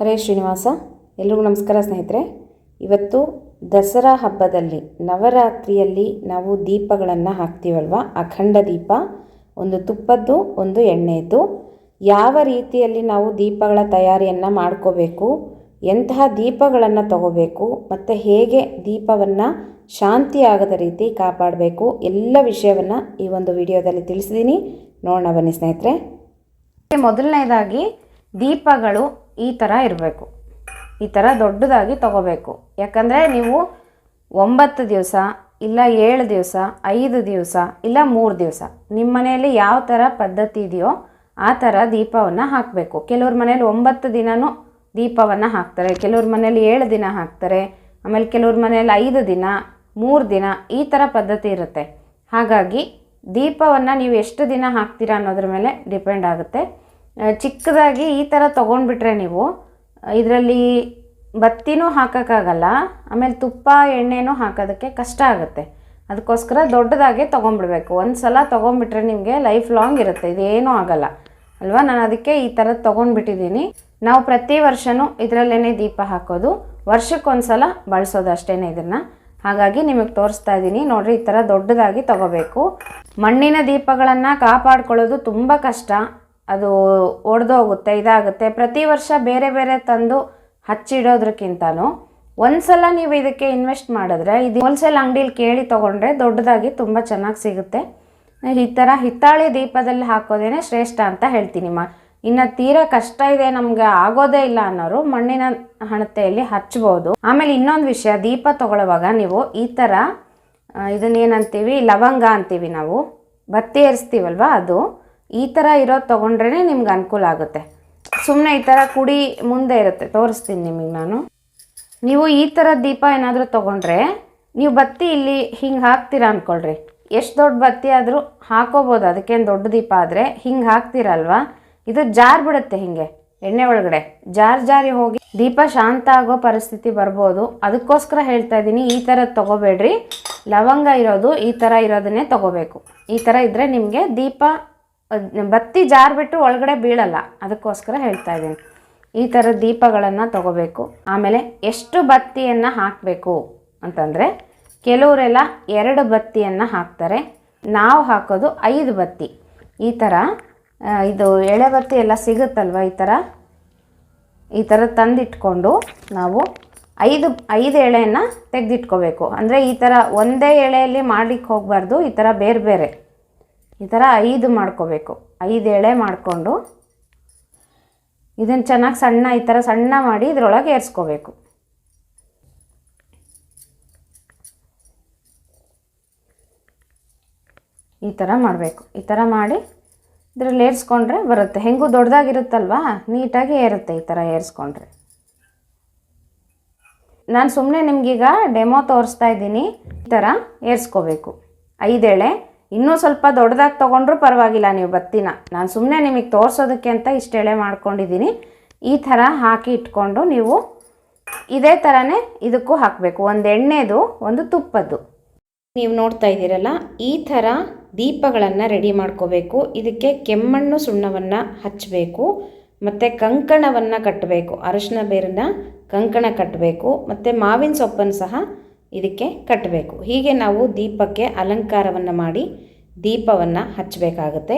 ಹರೇ ಶ್ರೀನಿವಾಸ, ಎಲ್ರಿಗೂ ನಮಸ್ಕಾರ ಸ್ನೇಹಿತರೆ. ಇವತ್ತು ದಸರಾ ಹಬ್ಬದಲ್ಲಿ, ನವರಾತ್ರಿಯಲ್ಲಿ ನಾವು ದೀಪಗಳನ್ನು ಹಾಕ್ತೀವಲ್ವ? ಅಖಂಡ ದೀಪ, ಒಂದು ತುಪ್ಪದ್ದು, ಒಂದು ಎಣ್ಣೆಯದ್ದು ಯಾವ ರೀತಿಯಲ್ಲಿ ನಾವು ದೀಪಗಳ ತಯಾರಿಯನ್ನು ಮಾಡ್ಕೋಬೇಕು? ಎಂತಹ ದೀಪಗಳನ್ನು ತಗೋಬೇಕು? ಮತ್ತು ಹೇಗೆ ದೀಪವನ್ನು ಶಾಂತಿಯಾಗದ ರೀತಿ ಕಾಪಾಡಬೇಕು? ಎಲ್ಲ ವಿಷಯವನ್ನು ಈ ಒಂದು ವಿಡಿಯೋದಲ್ಲಿ ತಿಳಿಸಿದ್ದೀನಿ ನೋಡೋಣ ಬನ್ನಿ ಸ್ನೇಹಿತರೆ. ಮೊದಲನೇದಾಗಿ ದೀಪಗಳು ಈ ಥರ ಇರಬೇಕು. ಈ ಥರ ದೊಡ್ಡದಾಗಿ ತಗೋಬೇಕು. ಯಾಕಂದರೆ ನೀವು ಒಂಬತ್ತು ದಿವಸ, ಇಲ್ಲ ಏಳು ದಿವಸ, ಐದು ದಿವಸ, ಇಲ್ಲ ಮೂರು ದಿವಸ ನಿಮ್ಮ ಮನೆಯಲ್ಲಿ ಯಾವ ಥರ ಪದ್ಧತಿ ಇದೆಯೋ ಆ ಥರ ದೀಪವನ್ನು ಹಾಕಬೇಕು. ಕೆಲವ್ರ ಮನೇಲಿ ಒಂಬತ್ತು ದಿನವೂ ದೀಪವನ್ನು ಹಾಕ್ತಾರೆ, ಕೆಲವ್ರ ಮನೇಲಿ ಏಳು ದಿನ ಹಾಕ್ತಾರೆ, ಆಮೇಲೆ ಕೆಲವ್ರ ಮನೇಲಿ ಐದು ದಿನ, ಮೂರು ದಿನ, ಈ ಥರ ಪದ್ಧತಿ ಇರುತ್ತೆ. ಹಾಗಾಗಿ ದೀಪವನ್ನು ನೀವು ಎಷ್ಟು ದಿನ ಹಾಕ್ತೀರಾ ಅನ್ನೋದ್ರ ಮೇಲೆ ಡಿಪೆಂಡ್ ಆಗುತ್ತೆ. ಚಿಕ್ಕದಾಗಿ ಈ ಥರ ತೊಗೊಂಡ್ಬಿಟ್ರೆ ನೀವು ಇದರಲ್ಲಿ ಬತ್ತಿನೂ ಹಾಕೋಕ್ಕಾಗಲ್ಲ, ಆಮೇಲೆ ತುಪ್ಪ, ಎಣ್ಣೆನೂ ಹಾಕೋದಕ್ಕೆ ಕಷ್ಟ ಆಗುತ್ತೆ. ಅದಕ್ಕೋಸ್ಕರ ದೊಡ್ಡದಾಗೆ ತೊಗೊಂಡ್ಬಿಡ್ಬೇಕು. ಒಂದು ಸಲ ತೊಗೊಂಡ್ಬಿಟ್ರೆ ನಿಮಗೆ ಲೈಫ್ ಲಾಂಗ್ ಇರುತ್ತೆ. ಇದೇನೂ ಆಗಲ್ಲ. ಅಲ್ವಾ? ನಾನು ಅದಕ್ಕೆ ಈ ಥರದ್ದು ತೊಗೊಂಡ್ಬಿಟ್ಟಿದ್ದೀನಿ. ನಾವು ಪ್ರತಿ ವರ್ಷವೂ ಇದರಲ್ಲೇ ದೀಪ ಹಾಕೋದು. ವರ್ಷಕ್ಕೊಂದು ಸಲ ಬಳಸೋದು ಅಷ್ಟೇ ಇದನ್ನು. ಹಾಗಾಗಿ ನಿಮಗೆ ತೋರಿಸ್ತಾ ಇದ್ದೀನಿ ನೋಡಿರಿ, ಈ ಥರ ದೊಡ್ಡದಾಗಿ ತಗೋಬೇಕು. ಮಣ್ಣಿನ ದೀಪಗಳನ್ನು ಕಾಪಾಡ್ಕೊಳ್ಳೋದು ತುಂಬ ಕಷ್ಟ. ಅದು ಒಡೆದೋಗುತ್ತೆ, ಇದಾಗುತ್ತೆ. ಪ್ರತಿ ವರ್ಷ ಬೇರೆ ಬೇರೆ ತಂದು ಹಚ್ಚಿಡೋದ್ರಕ್ಕಿಂತನೂ ಒಂದ್ಸಲ ನೀವು ಇದಕ್ಕೆ ಇನ್ವೆಸ್ಟ್ ಮಾಡಿದ್ರೆ, ಇದು ಹೋಲ್ಸೇಲ್ ಅಂಗಡೀಲಿ ಕೇಳಿ ತೊಗೊಂಡ್ರೆ ದೊಡ್ಡದಾಗಿ ತುಂಬ ಚೆನ್ನಾಗಿ ಸಿಗುತ್ತೆ. ಈ ಥರ ಹಿತ್ತಾಳೆ ದೀಪದಲ್ಲಿ ಹಾಕೋದೇನೆ ಶ್ರೇಷ್ಠ ಅಂತ ಹೇಳ್ತೀನಿ ಮಾ. ಇನ್ನು ತೀರಾ ಕಷ್ಟ ಇದೆ, ನಮಗೆ ಆಗೋದೇ ಇಲ್ಲ ಅನ್ನೋರು ಮಣ್ಣಿನ ಹಣತೆಯಲ್ಲಿ ಹಚ್ಬೋದು. ಆಮೇಲೆ ಇನ್ನೊಂದು ವಿಷಯ, ದೀಪ ತೊಗೊಳ್ಳುವಾಗ ನೀವು ಈ ಥರ ಇದನ್ನೇನಂತೀವಿ, ಲವಂಗ ಅಂತೀವಿ ನಾವು. ಬತ್ತಿ ಏರಿಸ್ತೀವಲ್ವ ಅದು? ಈ ಥರ ಇರೋದು ತೊಗೊಂಡ್ರೇ ನಿಮ್ಗೆ ಅನುಕೂಲ ಆಗುತ್ತೆ. ಸುಮ್ಮನೆ ಈ ಥರ ಕುಡಿ ಮುಂದೆ ಇರುತ್ತೆ. ತೋರಿಸ್ತೀನಿ ನಿಮಗೆ ನಾನು. ನೀವು ಈ ಥರ ದೀಪ ಏನಾದರೂ ತೊಗೊಂಡ್ರೆ ನೀವು ಬತ್ತಿ ಇಲ್ಲಿ ಹಿಂಗೆ ಹಾಕ್ತೀರಾ ಅಂದ್ಕೊಳ್ರಿ ಎಷ್ಟು ದೊಡ್ಡ ಬತ್ತಿ ಆದರೂ ಹಾಕೋಬೋದು. ಅದಕ್ಕೇನು ದೊಡ್ಡ ದೀಪ ಆದರೆ ಹಿಂಗೆ ಹಾಕ್ತೀರಲ್ವಾ? ಇದು ಜಾರ್ ಬಿಡುತ್ತೆ ಹಿಂಗೆ, ಎಣ್ಣೆ ಒಳಗಡೆ. ಜಾರ್ ಜಾರಿ ಹೋಗಿ ದೀಪ ಶಾಂತ ಆಗೋ ಪರಿಸ್ಥಿತಿ ಬರ್ಬೋದು. ಅದಕ್ಕೋಸ್ಕರ ಹೇಳ್ತಾ ಇದ್ದೀನಿ, ಈ ಥರದ್ದು ತೊಗೋಬೇಡ್ರಿ. ಲವಂಗ ಇರೋದು ಈ ಥರ ಇರೋದನ್ನೇ ತೊಗೋಬೇಕು. ಈ ಥರ ಇದ್ದರೆ ನಿಮಗೆ ದೀಪ ಬತ್ತಿ ಜಾರ್ ಬಿಟ್ಟು ಒಳಗಡೆ ಬೀಳಲ್ಲ. ಅದಕ್ಕೋಸ್ಕರ ಹೇಳ್ತಾ ಇದ್ದೀನಿ. ಈ ಥರ ದೀಪಗಳನ್ನು ತಗೋಬೇಕು. ಆಮೇಲೆ ಎಷ್ಟು ಬತ್ತಿಯನ್ನು ಹಾಕಬೇಕು ಅಂತಂದರೆ ಕೆಲವರೆಲ್ಲ ಎರಡು ಬತ್ತಿಯನ್ನು ಹಾಕ್ತಾರೆ. ನಾವು ಹಾಕೋದು ಐದು ಬತ್ತಿ. ಈ ಥರ ಇದು ಎಳೆ ಬತ್ತಿ ಎಲ್ಲ ಸಿಗುತ್ತಲ್ವ ಈ ಥರ ಈ ಥರ ತಂದಿಟ್ಕೊಂಡು ನಾವು ಐದು ಐದು ಎಳೆಯನ್ನು ತೆಗೆದಿಟ್ಕೋಬೇಕು. ಅಂದರೆ ಈ ಥರ ಒಂದೇ ಎಳೆಯಲ್ಲಿ ಮಾಡ್ಲಿಕ್ಕೆ ಹೋಗಬಾರ್ದು, ಈ ಥರ ಬೇರೆ ಬೇರೆ ಈ ಥರ ಐದು ಮಾಡ್ಕೋಬೇಕು. ಐದು ಎಳೆ ಮಾಡಿಕೊಂಡು ಇದನ್ನು ಚೆನ್ನಾಗಿ ಸಣ್ಣ ಈ ಥರ ಸಣ್ಣ ಮಾಡಿ ಇದರೊಳಗೆ ಏರಿಸ್ಕೋಬೇಕು. ಈ ಥರ ಮಾಡಬೇಕು. ಈ ಥರ ಮಾಡಿ ಇದರಲ್ಲಿ ಏರಿಸ್ಕೊಂಡ್ರೆ ಬರುತ್ತೆ. ಹೆಂಗೂ ದೊಡ್ಡದಾಗಿರುತ್ತಲ್ವಾ? ನೀಟಾಗಿ ಏರುತ್ತೆ ಈ ಥರ ಏರಿಸ್ಕೊಂಡ್ರೆ. ನಾನು ಸುಮ್ಮನೆ ನಿಮಗೀಗ ಡೆಮೋ ತೋರಿಸ್ತಾ ಇದ್ದೀನಿ. ಈ ಥರ ಏರಿಸ್ಕೋಬೇಕು. ಐದೆಳೆ ಇನ್ನೂ ಸ್ವಲ್ಪ ದೊಡ್ಡದಾಗಿ ತೊಗೊಂಡ್ರೂ ಪರವಾಗಿಲ್ಲ ನೀವು ಬತ್ತಿನ. ನಾನು ಸುಮ್ಮನೆ ನಿಮಗೆ ತೋರಿಸೋದಕ್ಕೆ ಅಂತ ಇಷ್ಟೆಳೆ ಮಾಡ್ಕೊಂಡಿದ್ದೀನಿ ಈ ಥರ ಹಾಕಿ ಇಟ್ಕೊಂಡು ನೀವು ಇದೇ ಥರನೇ ಇದಕ್ಕೂ ಹಾಕಬೇಕು. ಒಂದು ಎಣ್ಣೆದು, ಒಂದು ತುಪ್ಪದ್ದು. ನೀವು ನೋಡ್ತಾ ಇದ್ದೀರಲ್ಲ, ಈ ಥರ ದೀಪಗಳನ್ನು ರೆಡಿ ಮಾಡ್ಕೋಬೇಕು. ಇದಕ್ಕೆ ಕೆಮ್ಮಣ್ಣು ಸುಣ್ಣವನ್ನು ಹಚ್ಚಬೇಕು ಮತ್ತು ಕಂಕಣವನ್ನು ಕಟ್ಟಬೇಕು ಅರಶಿನ ಬೇರನ್ನ ಕಂಕಣ ಕಟ್ಟಬೇಕು ಮತ್ತು ಮಾವಿನ ಸೊಪ್ಪನ್ನು ಸಹ ಇದಕ್ಕೆ ಕಟ್ಟಬೇಕು. ಹೀಗೆ ನಾವು ದೀಪಕ್ಕೆ ಅಲಂಕಾರವನ್ನು ಮಾಡಿ ದೀಪವನ್ನು ಹಚ್ಚಬೇಕಾಗುತ್ತೆ.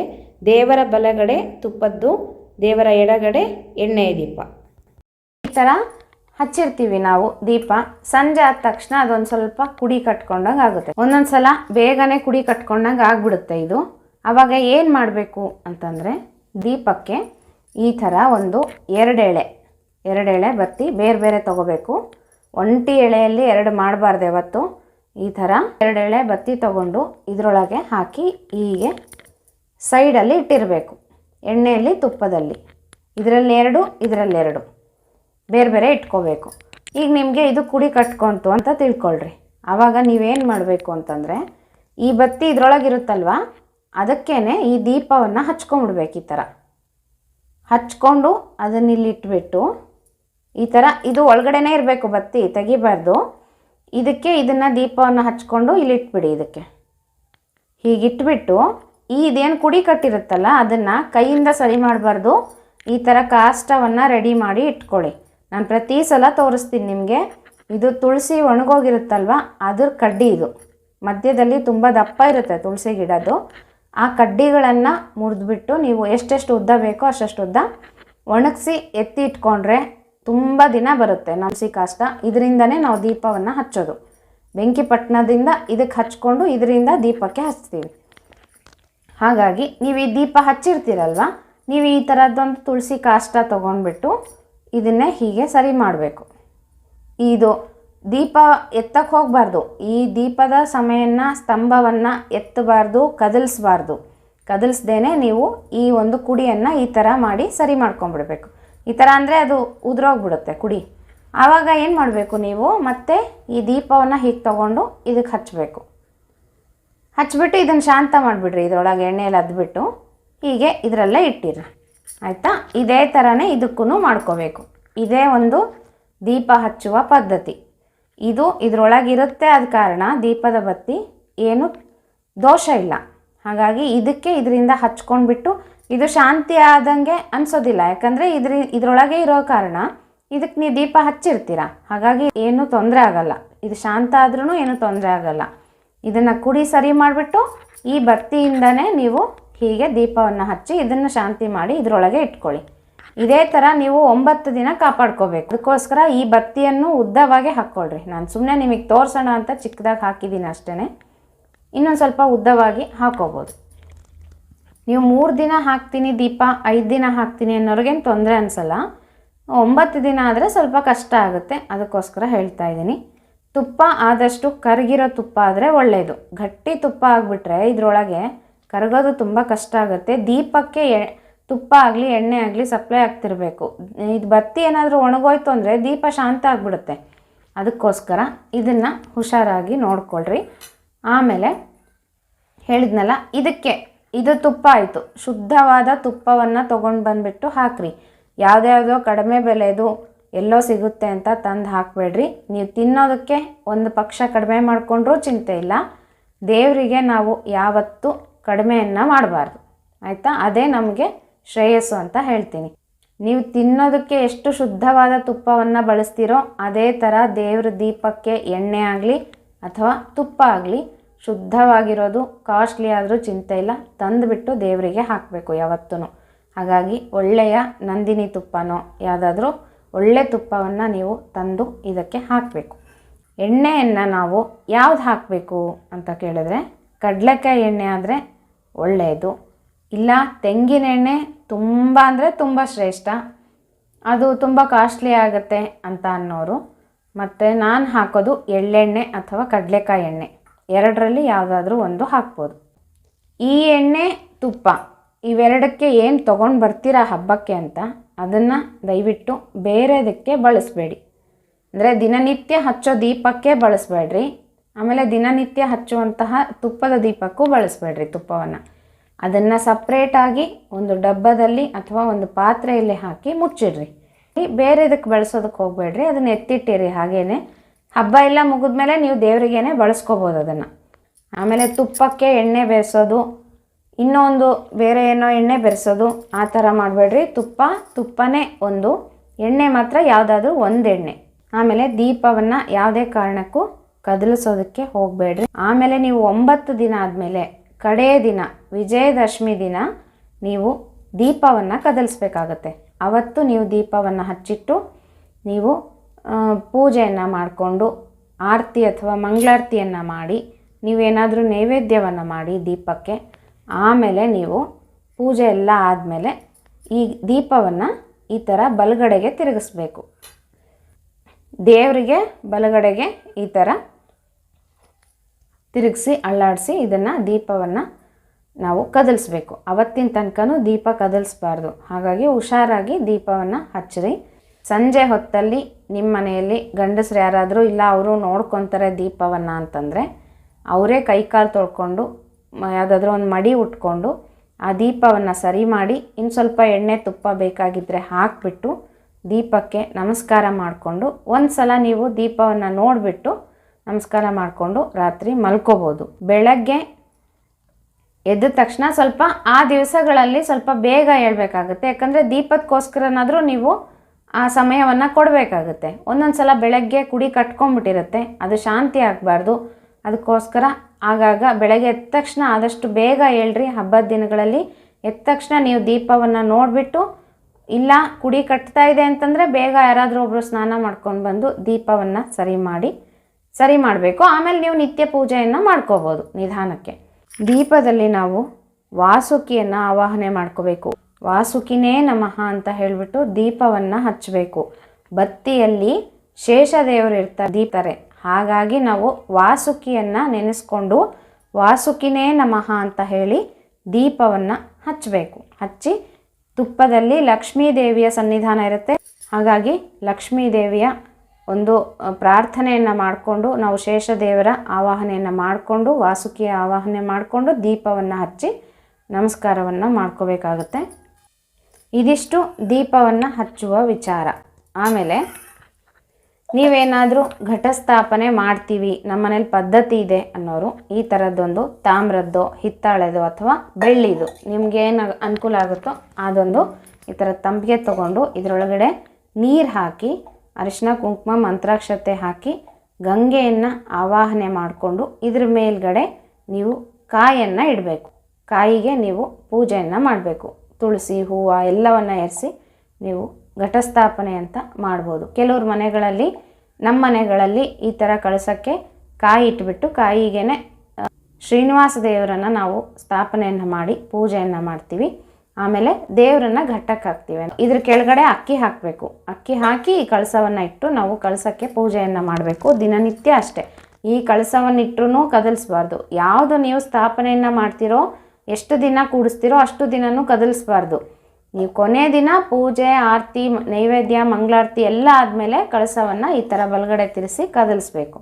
ದೇವರ ಬಲಗಡೆ ತುಪ್ಪದ್ದು, ದೇವರ ಎಡಗಡೆ ಎಣ್ಣೆಯ ದೀಪ. ಈ ಥರ ಹಚ್ಚಿರ್ತೀವಿ ನಾವು ದೀಪ. ಸಂಜೆ ಆದ ತಕ್ಷಣ ಅದೊಂದು ಸ್ವಲ್ಪ ಕುಡಿ ಕಟ್ಕೊಂಡಂಗೆ ಆಗುತ್ತೆ. ಒಂದೊಂದು ಸಲ ಬೇಗನೆ ಕುಡಿ ಕಟ್ಕೊಂಡಂಗೆ ಆಗ್ಬಿಡುತ್ತೆ ಇದು. ಆವಾಗ ಏನು ಮಾಡಬೇಕು ಅಂತಂದರೆ ದೀಪಕ್ಕೆ ಈ ಥರ ಒಂದು ಎರಡೆಳೆ ಎರಡೆಳೆ ಬತ್ತಿ ಬೇರೆ ಬೇರೆ ತೊಗೋಬೇಕು. ಒಂಟಿ ಎಳೆಯಲ್ಲಿ ಎರಡು ಮಾಡಬಾರ್ದು ಯಾವತ್ತು. ಈ ಥರ ಎರಡು ಎಳೆ ಬತ್ತಿ ತಗೊಂಡು ಇದರೊಳಗೆ ಹಾಕಿ ಹೀಗೆ ಸೈಡಲ್ಲಿ ಇಟ್ಟಿರಬೇಕು. ಎಣ್ಣೆಯಲ್ಲಿ, ತುಪ್ಪದಲ್ಲಿ. ಇದರಲ್ಲಿ ಎರಡು ಇದರಲ್ಲಿ ಎರಡು. ಬೇರೆ ಬೇರೆ ಇಟ್ಕೋಬೇಕು. ಈಗ ನಿಮಗೆ ಇದು ಕುಡಿ ಕಟ್ಕೊಂತು ಅಂತ ತಿಳ್ಕೊಳ್ರಿ. ಆವಾಗ ನೀವೇನು ಮಾಡಬೇಕು ಅಂತಂದರೆ, ಈ ಬತ್ತಿ ಇದ್ರೊಳಗಿರುತ್ತಲ್ವ ಅದಕ್ಕೇ ಈ ದೀಪವನ್ನು ಹಚ್ಕೊಂಡ್ಬಿಡ್ಬೇಕು ಈ ಥರ. ಹಚ್ಕೊಂಡು ಇಟ್ಬಿಟ್ಟು ಈ ಥರ ಇದು ಒಳಗಡೆನೇ ಇರಬೇಕು ಬತ್ತಿ, ತೆಗಿಬಾರ್ದು. ಇದಕ್ಕೆ ಇದನ್ನು ದೀಪವನ್ನು ಹಚ್ಕೊಂಡು ಇಲ್ಲಿ ಇಟ್ಬಿಡಿ ಇದಕ್ಕೆ. ಹೀಗಿಟ್ಬಿಟ್ಟು ಈ ಇದೇನು ಕುಡಿ ಕಟ್ಟಿರುತ್ತಲ್ಲ, ಅದನ್ನು ಕೈಯಿಂದ ಸರಿ ಮಾಡಬಾರ್ದು. ಈ ಥರ ಕಾಷ್ಟವನ್ನು ರೆಡಿ ಮಾಡಿ ಇಟ್ಕೊಳ್ಳಿ. ನಾನು ಪ್ರತಿ ಸಲ ತೋರಿಸ್ತೀನಿ ನಿಮಗೆ. ಇದು ತುಳಸಿ ಒಣಗೋಗಿರುತ್ತಲ್ವ, ಅದ್ರ ಕಡ್ಡಿ ಇದು. ಮಧ್ಯದಲ್ಲಿ ತುಂಬ ದಪ್ಪ ಇರುತ್ತೆ ತುಳಸಿ ಗಿಡದ್ದು. ಆ ಕಡ್ಡಿಗಳನ್ನು ಮುರಿದ್ಬಿಟ್ಟು ನೀವು ಎಷ್ಟೆಷ್ಟು ಉದ್ದ ಬೇಕೋ ಅಷ್ಟಷ್ಟು ಉದ್ದ ಒಣಗಿಸಿ ಎತ್ತಿ ಇಟ್ಕೊಂಡ್ರೆ ತುಂಬ ದಿನ ಬರುತ್ತೆ ನಮಸಿ ಕಾಷ್ಟ. ಇದರಿಂದನೇ ನಾವು ದೀಪವನ್ನು ಹಚ್ಚೋದು. ಬೆಂಕಿ ಪಟ್ಟಣದಿಂದ ಇದಕ್ಕೆ ಹಚ್ಕೊಂಡು ಇದರಿಂದ ದೀಪಕ್ಕೆ ಹಚ್ತೀವಿ. ಹಾಗಾಗಿ ನೀವು ಈ ದೀಪ ಹಚ್ಚಿರ್ತೀರಲ್ವ? ನೀವು ಈ ಥರದ್ದೊಂದು ತುಳಸಿ ಕಾಷ್ಟ ತೊಗೊಂಡ್ಬಿಟ್ಟು ಇದನ್ನೇ ಹೀಗೆ ಸರಿ ಮಾಡಬೇಕು. ಇದು ದೀಪ ಎತ್ತಕ್ಕೆ ಹೋಗಬಾರ್ದು. ಈ ದೀಪದ ಸಮಯನ ಸ್ತಂಭವನ್ನು ಎತ್ತಬಾರ್ದು, ಕದಲ್ಸ್ಬಾರ್ದು. ಕದಲ್ಸ್ದೇ ನೀವು ಈ ಒಂದು ಕುಡಿಯನ್ನು ಈ ಥರ ಮಾಡಿ ಸರಿ ಮಾಡ್ಕೊಂಬಿಡ್ಬೇಕು ಈ ಥರ ಅಂದರೆ ಅದು ಉದುರೋಗ್ಬಿಡುತ್ತೆ ಕುಡಿ. ಆವಾಗ ಏನು ಮಾಡಬೇಕು ನೀವು? ಮತ್ತೆ ಈ ದೀಪವನ್ನು ಹೀಗೆ ತೊಗೊಂಡು ಇದಕ್ಕೆ ಹಚ್ಚಬೇಕು ಹಚ್ಬಿಟ್ಟು ಇದನ್ನು ಶಾಂತ ಮಾಡಿಬಿಡ್ರಿ ಇದರೊಳಗೆ ಎಣ್ಣೆಯಲ್ಲಿ ಅದ್ಬಿಟ್ಟು ಹೀಗೆ ಇದರಲ್ಲೇ ಇಟ್ಟಿರ ಆಯಿತಾ? ಇದೇ ಥರನೇ ಇದಕ್ಕೂ ಮಾಡ್ಕೋಬೇಕು. ಇದೇ ಒಂದು ದೀಪ ಹಚ್ಚುವ ಪದ್ಧತಿ. ಇದು ಇದರೊಳಗಿರುತ್ತೆ ಆದ ಕಾರಣ ದೀಪದ ಬತ್ತಿ ಏನು ದೋಷ ಇಲ್ಲ. ಹಾಗಾಗಿ ಇದಕ್ಕೆ ಇದರಿಂದ ಹಚ್ಕೊಂಡ್ಬಿಟ್ಟು ಇದು ಶಾಂತಿ ಆದಂಗೆ ಅನಿಸೋದಿಲ್ಲ. ಯಾಕಂದರೆ ಇದ್ರ, ಇದರೊಳಗೆ ಇರೋ ಕಾರಣ ಇದಕ್ಕೆ ನೀವು ದೀಪ ಹಚ್ಚಿರ್ತೀರ? ಹಾಗಾಗಿ ಏನೂ ತೊಂದರೆ ಆಗಲ್ಲ. ಇದು ಶಾಂತ ಆದ್ರೂ ಏನೂ ತೊಂದರೆ ಆಗಲ್ಲ. ಇದನ್ನು ಕುಡಿ ಸರಿ ಮಾಡಿಬಿಟ್ಟು ಈ ಬತ್ತಿಯಿಂದನೇ ನೀವು ಹೀಗೆ ದೀಪವನ್ನು ಹಚ್ಚಿ ಇದನ್ನು ಶಾಂತಿ ಮಾಡಿ ಇದರೊಳಗೆ ಇಟ್ಕೊಳ್ಳಿ. ಇದೇ ಥರ ನೀವು ಒಂಬತ್ತು ದಿನ ಕಾಪಾಡ್ಕೋಬೇಕು. ಅದಕ್ಕೋಸ್ಕರ ಈ ಬತ್ತಿಯನ್ನು ಉದ್ದವಾಗಿ ಹಾಕ್ಕೊಳ್ರಿ ನಾನು ಸುಮ್ಮನೆ ನಿಮಗೆ ತೋರಿಸೋಣ ಅಂತ ಚಿಕ್ಕದಾಗಿ ಹಾಕಿದ್ದೀನಿ ಅಷ್ಟೇ ಇನ್ನೊಂದು ಸ್ವಲ್ಪ ಉದ್ದವಾಗಿ ಹಾಕೋಬೋದು. ನೀವು ಮೂರು ದಿನ ಹಾಕ್ತೀನಿ ದೀಪ, ಐದು ದಿನ ಹಾಕ್ತೀನಿ ಅನ್ನೋರಿಗೇನು ತೊಂದರೆ ಅನಿಸಲ್ಲ. ಒಂಬತ್ತು ದಿನ ಆದರೆ ಸ್ವಲ್ಪ ಕಷ್ಟ ಆಗುತ್ತೆ. ಅದಕ್ಕೋಸ್ಕರ ಹೇಳ್ತಾ ಇದ್ದೀನಿ. ತುಪ್ಪ ಆದಷ್ಟು ಕರಗಿರೋ ತುಪ್ಪ ಆದರೆ ಒಳ್ಳೆಯದು ಗಟ್ಟಿ ತುಪ್ಪ ಆಗಿಬಿಟ್ರೆ ಇದರೊಳಗೆ ಕರಗೋದು ತುಂಬ ಕಷ್ಟ ಆಗುತ್ತೆ. ದೀಪಕ್ಕೆ ತುಪ್ಪ ಆಗಲಿ, ಎಣ್ಣೆ ಆಗಲಿ ಸಪ್ಲೈ ಆಗ್ತಿರಬೇಕು. ಇದು ಬತ್ತಿ ಏನಾದರೂ ಒಣಗೋಯ್ತು ಅಂದರೆ ದೀಪ ಶಾಂತ ಆಗಿಬಿಡುತ್ತೆ. ಅದಕ್ಕೋಸ್ಕರ ಇದನ್ನು ಹುಷಾರಾಗಿ ನೋಡ್ಕೊಳ್ರಿ. ಆಮೇಲೆ ಹೇಳಿದ್ನಲ್ಲ, ಇದಕ್ಕೆ ಇದು ತುಪ್ಪ ಆಯಿತು. ಶುದ್ಧವಾದ ತುಪ್ಪವನ್ನು ತೊಗೊಂಡು ಬಂದುಬಿಟ್ಟು ಹಾಕ್ರಿ. ಯಾವುದ್ಯಾವುದೋ ಕಡಿಮೆ ಬೆಲೆದು ಎಲ್ಲೋ ಸಿಗುತ್ತೆ ಅಂತ ತಂದು ಹಾಕಬೇಡ್ರಿ. ನೀವು ತಿನ್ನೋದಕ್ಕೆ ಒಂದು ಪಕ್ಷ ಕಡಿಮೆ ಮಾಡಿಕೊಂಡ್ರೂ ಚಿಂತೆ ಇಲ್ಲ. ದೇವರಿಗೆ ನಾವು ಯಾವತ್ತೂ ಕಡಿಮೆಯನ್ನು ಮಾಡಬಾರ್ದು. ಆಯಿತಾ? ಅದೇ ನಮಗೆ ಶ್ರೇಯಸ್ಸು ಅಂತ ಹೇಳ್ತೀನಿ. ನೀವು ತಿನ್ನೋದಕ್ಕೆ ಎಷ್ಟು ಶುದ್ಧವಾದ ತುಪ್ಪವನ್ನು ಬಳಸ್ತೀರೋ ಅದೇ ಥರ ದೇವ್ರ ದೀಪಕ್ಕೆ ಎಣ್ಣೆ ಆಗಲಿ ಅಥವಾ ತುಪ್ಪ ಆಗಲಿ ಶುದ್ಧವಾಗಿರೋದು ಕಾಸ್ಟ್ಲಿ ಆದರೂ ಚಿಂತೆ ಇಲ್ಲ. ತಂದುಬಿಟ್ಟು ದೇವರಿಗೆ ಹಾಕಬೇಕು ಯಾವತ್ತೂ ಹಾಗಾಗಿ ಒಳ್ಳೆಯ ನಂದಿನಿ ತುಪ್ಪನೋ ಯಾವುದಾದ್ರೂ ಒಳ್ಳೆ ತುಪ್ಪವನ್ನು ನೀವು ತಂದು ಇದಕ್ಕೆ ಹಾಕಬೇಕು. ಎಣ್ಣೆಯನ್ನು ನಾವು ಯಾವ್ದು ಹಾಕಬೇಕು ಅಂತ ಕೇಳಿದ್ರೆ, ಕಡಲೆಕಾಯಿ ಎಣ್ಣೆ ಆದರೆ ಒಳ್ಳೆಯದು. ಇಲ್ಲ, ತೆಂಗಿನ ಎಣ್ಣೆ ತುಂಬ ಅಂದರೆ ತುಂಬ ಶ್ರೇಷ್ಠ. ಅದು ತುಂಬ ಕಾಸ್ಟ್ಲಿ ಆಗುತ್ತೆ ಅಂತ ಅನ್ನೋರು, ಮತ್ತು ನಾನು ಹಾಕೋದು ಎಳ್ಳೆಣ್ಣೆ ಅಥವಾ ಕಡಲೆಕಾಯಿ ಎಣ್ಣೆ. ಎರಡರಲ್ಲಿ ಯಾವುದಾದ್ರೂ ಒಂದು ಹಾಕ್ಬೋದು. ಈ ಎಣ್ಣೆ, ತುಪ್ಪ ಇವೆರಡಕ್ಕೆ ಏನು ತೊಗೊಂಡು ಬರ್ತೀರಾ ಹಬ್ಬಕ್ಕೆ ಅಂತ ಅದನ್ನು ದಯವಿಟ್ಟು ಬೇರೆದಕ್ಕೆ ಬಳಸಬೇಡಿ. ಅಂದರೆ ದಿನನಿತ್ಯ ಹಚ್ಚೋ ದೀಪಕ್ಕೆ ಬಳಸಬೇಡ್ರಿ. ಆಮೇಲೆ ದಿನನಿತ್ಯ ಹಚ್ಚುವಂತಹ ತುಪ್ಪದ ದೀಪಕ್ಕೂ ಬಳಸಬೇಡ್ರಿ ತುಪ್ಪವನ್ನು. ಅದನ್ನು ಸಪ್ರೇಟಾಗಿ ಒಂದು ಡಬ್ಬದಲ್ಲಿ ಅಥವಾ ಒಂದು ಪಾತ್ರೆಯಲ್ಲಿ ಹಾಕಿ ಮುಚ್ಚಿಡ್ರಿ. ಬೇರೆದಕ್ಕೆ ಬಳಸೋದಕ್ಕೆ ಹೋಗಬೇಡ್ರಿ. ಅದನ್ನು ಎತ್ತಿಟ್ಟಿರಿ ಹಾಗೇನೆ. ಹಬ್ಬ ಎಲ್ಲ ಮುಗಿದ್ಮೇಲೆ ನೀವು ದೇವರಿಗೇನೆ ಬಳಸ್ಕೋಬೋದು ಅದನ್ನು. ಆಮೇಲೆ ತುಪ್ಪಕ್ಕೆ ಎಣ್ಣೆ ಬೆರೆಸೋದು, ಇನ್ನೊಂದು ಬೇರೆ ಏನೋ ಎಣ್ಣೆ ಬೆರೆಸೋದು, ಆ ಥರ ಮಾಡಬೇಡ್ರಿ. ತುಪ್ಪ, ತುಪ್ಪನೇ ಒಂದು. ಎಣ್ಣೆ ಮಾತ್ರ ಯಾವುದಾದ್ರೂ ಒಂದು ಎಣ್ಣೆ. ಆಮೇಲೆ ದೀಪವನ್ನು ಯಾವುದೇ ಕಾರಣಕ್ಕೂ ಕದಲಿಸೋದಕ್ಕೆ ಹೋಗಬೇಡ್ರಿ. ಆಮೇಲೆ ನೀವು ಒಂಬತ್ತು ದಿನ ಆದಮೇಲೆ ಕಡೆಯ ದಿನ, ವಿಜಯದಶಮಿ ದಿನ ನೀವು ದೀಪವನ್ನು ಕದಲಿಸ್ಬೇಕಾಗತ್ತೆ. ಅವತ್ತು ನೀವು ದೀಪವನ್ನು ಹಚ್ಚಿಟ್ಟು ನೀವು ಪೂಜೆಯನ್ನು ಮಾಡಿಕೊಂಡು ಆರತಿ ಅಥವಾ ಮಂಗಳಾರತಿಯನ್ನು ಮಾಡಿ ನೀವೇನಾದರೂ ನೈವೇದ್ಯವನ್ನು ಮಾಡಿ ದೀಪಕ್ಕೆ, ಆಮೇಲೆ ನೀವು ಪೂಜೆ ಎಲ್ಲ ಆದಮೇಲೆ ಈ ದೀಪವನ್ನು ಈ ಥರ ಬಲಗಡೆಗೆ ತಿರುಗಿಸ್ಬೇಕು. ದೇವರಿಗೆ ಬಲಗಡೆಗೆ ಈ ಥರ ತಿರುಗಿಸಿ ಅಳ್ಳಾಡಿಸಿ ಇದನ್ನು ದೀಪವನ್ನು ನಾವು ಕದಲಿಸ್ಬೇಕು. ಅವತ್ತಿನ ತನಕನೂ ದೀಪ ಕದಲಿಸ್ಬಾರ್ದು. ಹಾಗಾಗಿ ಹುಷಾರಾಗಿ ದೀಪವನ್ನು ಹಚ್ಚಿರಿ. ಸಂಜೆ ಹೊತ್ತಲ್ಲಿ ನಿಮ್ಮ ಮನೆಯಲ್ಲಿ ಗಂಡಸ್ರು ಯಾರಾದರೂ ಇಲ್ಲ, ಅವರು ನೋಡ್ಕೊತಾರೆ ದೀಪವನ್ನು ಅಂತಂದರೆ, ಅವರೇ ಕೈಕಾಲು ತೊಳ್ಕೊಂಡು ಯಾವುದಾದ್ರೂ ಒಂದು ಮಡಿ ಉಟ್ಕೊಂಡು ಆ ದೀಪವನ್ನು ಸರಿ ಮಾಡಿ ಇನ್ನು ಸ್ವಲ್ಪ ಎಣ್ಣೆ ತುಪ್ಪ ಬೇಕಾಗಿದ್ದರೆ ಹಾಕಿಬಿಟ್ಟು ದೀಪಕ್ಕೆ ನಮಸ್ಕಾರ ಮಾಡಿಕೊಂಡು ಒಂದು ಸಲ ನೀವು ದೀಪವನ್ನು ನೋಡಿಬಿಟ್ಟು ನಮಸ್ಕಾರ ಮಾಡಿಕೊಂಡು ರಾತ್ರಿ ಮಲ್ಕೋಬೋದು. ಬೆಳಗ್ಗೆ ಎದ್ದ ತಕ್ಷಣ ಸ್ವಲ್ಪ ಆ ದಿವಸಗಳಲ್ಲಿ ಸ್ವಲ್ಪ ಬೇಗ ಹೇಳ್ಬೇಕಾಗುತ್ತೆ. ಯಾಕಂದರೆ ದೀಪಕ್ಕೋಸ್ಕರನಾದರೂ ನೀವು ಆ ಸಮಯವನ್ನು ಕೊಡಬೇಕಾಗುತ್ತೆ. ಒಂದೊಂದು ಸಲ ಬೆಳಗ್ಗೆ ಕುಡಿ ಕಟ್ಕೊಂಡ್ಬಿಟ್ಟಿರುತ್ತೆ, ಅದು ಶಾಂತಿ ಆಗಬಾರ್ದು. ಅದಕ್ಕೋಸ್ಕರ ಆಗಾಗ ಬೆಳಗ್ಗೆ ಎದ್ದ ತಕ್ಷಣ ಆದಷ್ಟು ಬೇಗ ಹೇಳ್ರಿ ಹಬ್ಬದ ದಿನಗಳಲ್ಲಿ ಎದ್ದ ತಕ್ಷಣ ನೀವು ದೀಪವನ್ನು ನೋಡಿಬಿಟ್ಟು, ಇಲ್ಲ ಕುಡಿ ಕಟ್ತಾ ಇದೆ ಅಂತಂದರೆ ಬೇಗ ಯಾರಾದರೂ ಒಬ್ಬರು ಸ್ನಾನ ಮಾಡ್ಕೊಂಡು ಬಂದು ದೀಪವನ್ನು ಸರಿ ಮಾಡಿ, ಸರಿ ಮಾಡಬೇಕು. ಆಮೇಲೆ ನೀವು ನಿತ್ಯ ಪೂಜೆಯನ್ನು ಮಾಡ್ಕೋಬೋದು ನಿಧಾನಕ್ಕೆ. ದೀಪದಲ್ಲಿ ನಾವು ವಾಸುಕಿಯನ್ನು ಆವಾಹನೆ ಮಾಡ್ಕೋಬೇಕು. ವಾಸುಕಿನೇ ನಮಃ ಅಂತ ಹೇಳಿಬಿಟ್ಟು ದೀಪವನ್ನು ಹಚ್ಚಬೇಕು ಬತ್ತಿಯಲ್ಲಿ ಶೇಷದೇವರು ಇರ್ತಾರೆ ದೀಪರೆ ಹಾಗಾಗಿ ನಾವು ವಾಸುಕಿಯನ್ನು ನೆನೆಸ್ಕೊಂಡು ವಾಸುಕಿನೇ ನಮಃ ಅಂತ ಹೇಳಿ ದೀಪವನ್ನು ಹಚ್ಚಬೇಕು ಹಚ್ಚಿ ತುಪ್ಪದಲ್ಲಿ ಲಕ್ಷ್ಮೀ ದೇವಿಯ ಸನ್ನಿಧಾನ ಇರುತ್ತೆ. ಹಾಗಾಗಿ ಲಕ್ಷ್ಮೀ ದೇವಿಯ ಒಂದು ಪ್ರಾರ್ಥನೆಯನ್ನು ಮಾಡಿಕೊಂಡು ನಾವು ಶೇಷದೇವರ ಆವಾಹನೆಯನ್ನು ಮಾಡಿಕೊಂಡು, ವಾಸುಕಿಯ ಆವಾಹನೆ ಮಾಡಿಕೊಂಡು ದೀಪವನ್ನು ಹಚ್ಚಿ ನಮಸ್ಕಾರವನ್ನು ಮಾಡ್ಕೋಬೇಕಾಗುತ್ತೆ. ಇದಿಷ್ಟು ದೀಪವನ್ನು ಹಚ್ಚುವ ವಿಚಾರ. ಆಮೇಲೆ, ನೀವೇನಾದರೂ ಘಟಸ್ಥಾಪನೆ ಮಾಡ್ತೀವಿ ನಮ್ಮನೇಲಿ ಪದ್ಧತಿ ಇದೆ ಅನ್ನೋರು, ಈ ಥರದ್ದೊಂದು ತಾಮ್ರದ್ದು, ಹಿತ್ತಾಳೆದು ಅಥವಾ ಬೆಳ್ಳಿದು, ನಿಮ್ಗೇನು ಅನುಕೂಲ ಆಗುತ್ತೋ ಅದೊಂದು ಈ ಥರ ತಂಬಿಗೆ ತಗೊಂಡು ಇದರೊಳಗಡೆ ನೀರು ಹಾಕಿ ಅರಿಶಿನ ಕುಂಕುಮ, ಮಂತ್ರಾಕ್ಷತೆ ಹಾಕಿ ಗಂಗೆಯನ್ನು ಆವಾಹನೆ ಮಾಡಿಕೊಂಡು ಇದ್ರ ಮೇಲ್ಗಡೆ ನೀವು ಕಾಯನ್ನು ಇಡಬೇಕು. ಕಾಯಿಗೆ ನೀವು ಪೂಜೆಯನ್ನು ಮಾಡಬೇಕು. ತುಳಸಿ ಹೂವು ಎಲ್ಲವನ್ನು ಏರಿಸಿ ನೀವು ಘಟಸ್ಥಾಪನೆ ಅಂತ ಮಾಡ್ಬೋದು. ಕೆಲವ್ರ ಮನೆಗಳಲ್ಲಿ ನಮ್ಮ ಮನೆಗಳಲ್ಲಿ ಈ ಥರ ಕಳಸಕ್ಕೆ ಕಾಯಿ ಇಟ್ಬಿಟ್ಟು ಕಾಯಿಗೆ ಶ್ರೀನಿವಾಸ ದೇವರನ್ನು ನಾವು ಸ್ಥಾಪನೆಯನ್ನು ಮಾಡಿ ಪೂಜೆಯನ್ನು ಮಾಡ್ತೀವಿ. ಆಮೇಲೆ ದೇವರನ್ನು ಘಟ್ಟಕ್ಕೆ ಹಾಕ್ತೀವಿ. ಇದ್ರ ಕೆಳಗಡೆ ಅಕ್ಕಿ ಹಾಕಬೇಕು. ಅಕ್ಕಿ ಹಾಕಿ ಈ ಕಳಸವನ್ನು ಇಟ್ಟು ನಾವು ಕಳಸಕ್ಕೆ ಪೂಜೆಯನ್ನು ಮಾಡಬೇಕು ದಿನನಿತ್ಯ ಅಷ್ಟೇ. ಈ ಕಳಸವನ್ನು ಇಟ್ಟರೂ ಕದಲಿಸ್ಬಾರ್ದು. ಯಾವುದು ನೀವು ಸ್ಥಾಪನೆಯನ್ನು ಮಾಡ್ತೀರೋ ಎಷ್ಟು ದಿನ ಕೂಡಿಸ್ತೀರೋ ಅಷ್ಟು ದಿನನೂ ಕದಲಿಸ್ಬಾರ್ದು. ನೀವು ಕೊನೆ ದಿನ ಪೂಜೆ, ಆರತಿ ನೈವೇದ್ಯ, ಮಂಗಳಾರತಿ ಎಲ್ಲ ಆದಮೇಲೆ ಕಳಸವನ್ನು ಈ ಥರ ಬಲಗಡೆ ತಿರ್ಸಿ ಕದಲಿಸ್ಬೇಕು.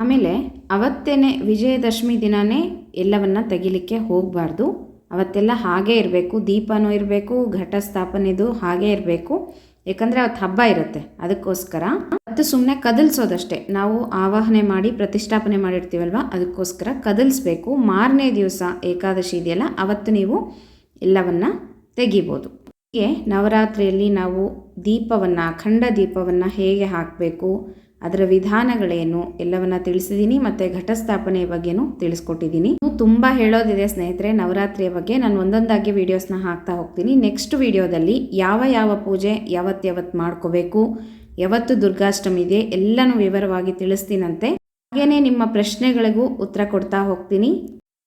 ಆಮೇಲೆ ಅವತ್ತೇನೆ ವಿಜಯದಶಮಿ ದಿನವೇ ಎಲ್ಲವನ್ನು ತೆಗಿಲಿಕ್ಕೆ ಹೋಗಬಾರ್ದು. ಅವತ್ತೆಲ್ಲ ಹಾಗೇ ಇರಬೇಕು, ದೀಪನೂ ಇರಬೇಕು, ಘಟಸ್ಥಾಪನೆದು ಹಾಗೇ ಇರಬೇಕು. ಯಾಕಂದರೆ ಅವತ್ತು ಹಬ್ಬ ಇರುತ್ತೆ. ಅದಕ್ಕೋಸ್ಕರ ಮತ್ತು ಸುಮ್ಮನೆ ಕದಲ್ಸೋದಷ್ಟೇ. ನಾವು ಆವಾಹನೆ ಮಾಡಿ, ಪ್ರತಿಷ್ಠಾಪನೆ ಮಾಡಿರ್ತೀವಲ್ವ? ಅದಕ್ಕೋಸ್ಕರ ಕದಲ್ಸ್ಬೇಕು. ಮಾರನೇ ದಿವಸ ಏಕಾದಶಿ ಇದೆಯಲ್ಲ, ಅವತ್ತು ನೀವು ಎಲ್ಲವನ್ನು ತೆಗಿಬೋದು. ಹೀಗೆ ನವರಾತ್ರಿಯಲ್ಲಿ ನಾವು ದೀಪವನ್ನು, ಅಖಂಡ ದೀಪವನ್ನು ಹೇಗೆ ಹಾಕಬೇಕು? ಅದರ ವಿಧಾನಗಳೇನು ಎಲ್ಲವನ್ನ ತಿಳಿಸಿದ್ದೀನಿ ಮತ್ತೆ ಘಟಸ್ಥಾಪನೆಯ ಬಗ್ಗೆನೂ ತಿಳಿಸ್ಕೊಟ್ಟಿದ್ದೀನಿ ತುಂಬಾ ಹೇಳೋದಿದೆ ಸ್ನೇಹಿತರೆ, ನವರಾತ್ರಿಯ ಬಗ್ಗೆ ನಾನು ಒಂದೊಂದಾಗಿ ವೀಡಿಯೋಸ್ನ ಹಾಕ್ತಾ ಹೋಗ್ತೀನಿ. ನೆಕ್ಸ್ಟ್ ವಿಡಿಯೋದಲ್ಲಿ ಯಾವ ಯಾವ ಪೂಜೆ ಯಾವತ್ತು ಯಾವತ್ತು ಮಾಡ್ಕೋಬೇಕು, ಯಾವತ್ತು ದುರ್ಗಾಷ್ಟಮಿ ಇದೆ ಎಲ್ಲನೂ ವಿವರವಾಗಿ ತಿಳಿಸ್ತೀನಂತೆ. ಹಾಗೆಯೇ ನಿಮ್ಮ ಪ್ರಶ್ನೆಗಳಿಗೂ ಉತ್ತರ ಕೊಡ್ತಾ ಹೋಗ್ತೀನಿ.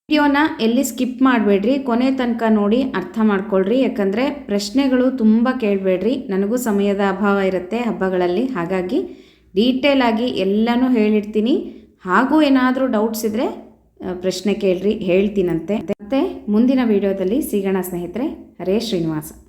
ವಿಡಿಯೋನ ಎಲ್ಲಿ ಸ್ಕಿಪ್ ಮಾಡಬೇಡ್ರಿ, ಕೊನೆ ತನಕ ನೋಡಿ ಅರ್ಥ ಮಾಡ್ಕೊಳ್ರಿ. ಯಾಕಂದರೆ ಪ್ರಶ್ನೆಗಳು ತುಂಬ ಕೇಳಬೇಡ್ರಿ. ನನಗೂ ಸಮಯದ ಅಭಾವ ಇರುತ್ತೆ ಹಬ್ಬಗಳಲ್ಲಿ. ಹಾಗಾಗಿ ಡೀಟೇಲ್ ಆಗಿ ಎಲ್ಲನೂ ಹೇಳಿರ್ತೀನಿ. ಹಾಗೂ ಏನಾದರೂ ಡೌಟ್ಸ್ ಇದ್ದರೆ ಪ್ರಶ್ನೆ ಕೇಳ್ರಿ, ಹೇಳ್ತೀನಂತೆ. ಮತ್ತೆ ಮುಂದಿನ ವಿಡಿಯೋದಲ್ಲಿ ಸಿಗೋಣ ಸ್ನೇಹಿತರೆ. ಹರೇ ಶ್ರೀನಿವಾಸ.